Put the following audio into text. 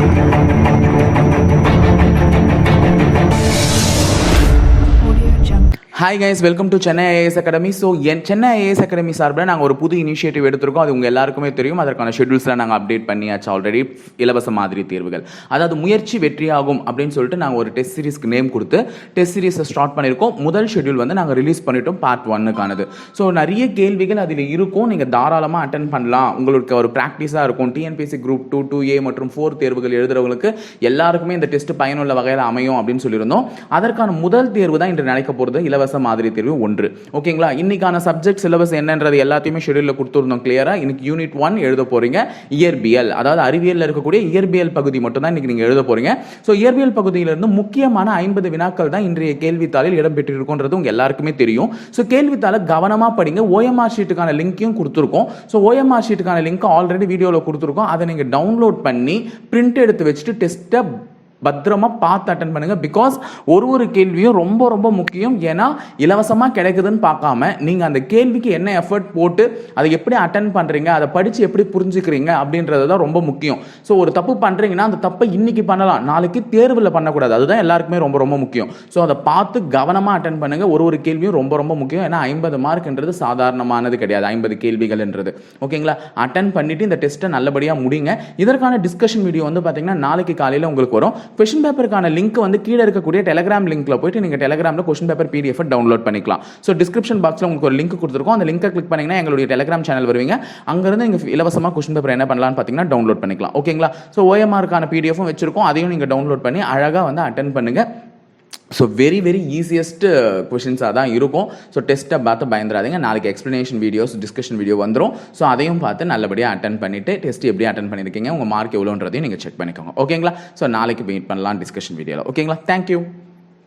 Thank you. Hi guys welcome to Chennai IAS academy so N Chennai IAS academy சார்பில் நாங்கள் ஒரு புது initiative எடுத்திருக்கோம். அது உங்கள் எல்லாருக்குமே தெரியும். அதற்கான ஷெட்யூல்ஸில் நாங்கள் அப்டேட் பண்ணியாச்சு ஆல்ரெடி இலவச மாதிரி தேர்வுகள். அதாவது முயற்சி வெற்றியாகும் அப்படின்னு சொல்லிட்டு நாங்கள் ஒரு டெஸ்ட் சீரிஸ்க்கு நேம் கொடுத்து டெஸ்ட் சீரிஸை ஸ்டார்ட் பண்ணியிருக்கோம். முதல் ஷெட்யூல் வந்து நாங்கள் ரிலீஸ் பண்ணிட்டோம் பார்ட் ஒன்னுக்கானது ஸோ நிறைய கேள்விகள் அதில் இருக்கும். நீங்கள் தாராளமாக அட்டன் பண்ணலாம். உங்களுக்கு ஒரு ப்ராக்டிஸாக இருக்கும். TNPSC group two two A மற்றும் ஃபோர் தேர்வுகள் எழுதுறவங்களுக்கு எல்லாருக்குமே இந்த டெஸ்ட் பயனுள்ள வகையில் அமையும் அப்படின்னு சொல்லியிருந்தோம். அதற்கான முதல் தேர்வு தான் இன்று நடக்க போகிறது இலவச மாதிரி தேர்வு ஒன்று. ஓகேங்களா இன்னைக்கான சப்ஜெக்ட் சிலபஸ் என்னன்றது எல்லாத்தையுமே ஷெடியூலில் கொடுத்துருந்தோம் கிளியராக இன்னைக்கு யூனிட் ஒன் எழுத போறீங்க இயற்பியல் அதாவது அறிவியலில் இருக்கக்கூடிய இயற்பியல் பகுதி மட்டும் தான் இன்னைக்கு நீங்கள் எழுத போகிறீங்க ஸோ இயற்பியல் பகுதியிலிருந்து முக்கியமான ஐம்பது வினாக்கள் தான் இன்றைய கேள்வித்தாளில் இடம்பெற்றிருக்குன்றது உங்கள் எல்லாருக்குமே தெரியும். ஸோ கேள்வித்தாளை கவனமாக படிங்க. ஓஎம்ஆர் ஷீட்டுக்கான லிங்க்கையும் கொடுத்துருக்கோம். ஸோ ஓஎம்ஆர் ஷீட்டுக்கான லிங்க் ஆல்ரெடி வீடியோவில் கொடுத்துருக்கோம். அதை நீங்கள் டவுன்லோட் பண்ணி பிரிண்ட் எடுத்து வச்சுட்டு டெஸ்ட்டை பத்திரமா பார்த்து அட்டன் பண்ணுங்க. பிகாஸ் ஒரு ஒரு கேள்வியும் ரொம்ப ரொம்ப முக்கியம். ஏன்னா இலவசமாக கிடைக்குதுன்னு பார்க்காம நீங்கள் அந்த கேள்விக்கு என்ன எஃபர்ட் போட்டு அதை எப்படி அட்டன் பண்ணுறீங்க அதை படித்து எப்படி புரிஞ்சுக்கிறீங்க அப்படின்றது தான் ரொம்ப முக்கியம். ஸோ ஒரு தப்பு பண்ணுறீங்கன்னா அந்த தப்பை இன்னைக்கு பண்ணலாம். நாளைக்கு தேர்வில் பண்ணக்கூடாது. அதுதான் எல்லாருக்குமே ரொம்ப ரொம்ப முக்கியம். ஸோ அதை பார்த்து கவனமாக அட்டன் பண்ணுங்க. ஒரு ஒரு கேள்வியும் ரொம்ப ரொம்ப முக்கியம். ஏன்னா ஐம்பது மார்க்ன்றது சாதாரணமானது கிடையாது. ஐம்பது கேள்விகள்ன்றது ஓகேங்களா அட்டன் பண்ணிட்டு இந்த டெஸ்ட்டை நல்லபடியாக முடிங்க. இதற்கான டிஸ்கஷன் வீடியோ வந்து பார்த்தீங்கன்னா நாளைக்கு காலையில் உங்களுக்கு வரும். கொஷின் பேப்பருக்கான லிங்க் வந்து கீழே இருக்கக்கூடிய டெலகிராம் லிங்க்ல போயிட்டு நீங்கள் டெலகிராமில் கொஷின் பேப்பர் பிடிஎஃப் டவுன்லோட் பண்ணிக்கலாம். ஸோ டிஸ்கிரிப்ஷன் பாக்ஸில் உங்களுக்கு ஒரு லிங்க் கொடுத்துருக்கோம். அந்த லிங்கை கிளிக் பண்ணிங்கன்னா எங்களுடைய டெலகிராம் சேனல் வருவீங்க. அங்கேருந்து நீங்கள் இலவசமாக கொஷின் பேப்பர் என்ன பண்ணலாம்னு பார்த்தீங்கன்னா டவுன்லோட் பண்ணிக்கலாம். ஓகேங்களா ஸோ ஓஎம்ஆருக்கான பிடிஎஃபும் வச்சிருக்கோம். அதையும் நீங்கள் டவுன்லோட் பண்ணி அழகாக வந்து அட்டன் பண்ணுங்கள் ஸோ வெரி வெரி ஈஸியஸ்ட் கொஷின்ஸாக தான் இருக்கும். ஸோ டெஸ்ட்டை பார்த்து பயந்துடாதீங்க நாளைக்கு எக்ஸ்ப்ளனேஷன் வீடியோஸ் டிஸ்கஷன் வீடியோ வந்துடும் ஸோ அதையும் பார்த்து நல்லபடியாக அட்டன் பண்ணிவிட்டு டெஸ்ட் எப்படி அட்டன் பண்ணியிருக்கீங்க உங்கள் மார்க் எவ்வளோன்றதையும் நீங்கள் செக் பண்ணிக்கோங்க. ஓகேங்களா ஸோ நாளைக்கு வெயிட் பண்ணலாம் டிஸ்கஷன் வீடியோவில் ஓகேங்களா தேங்க்யூ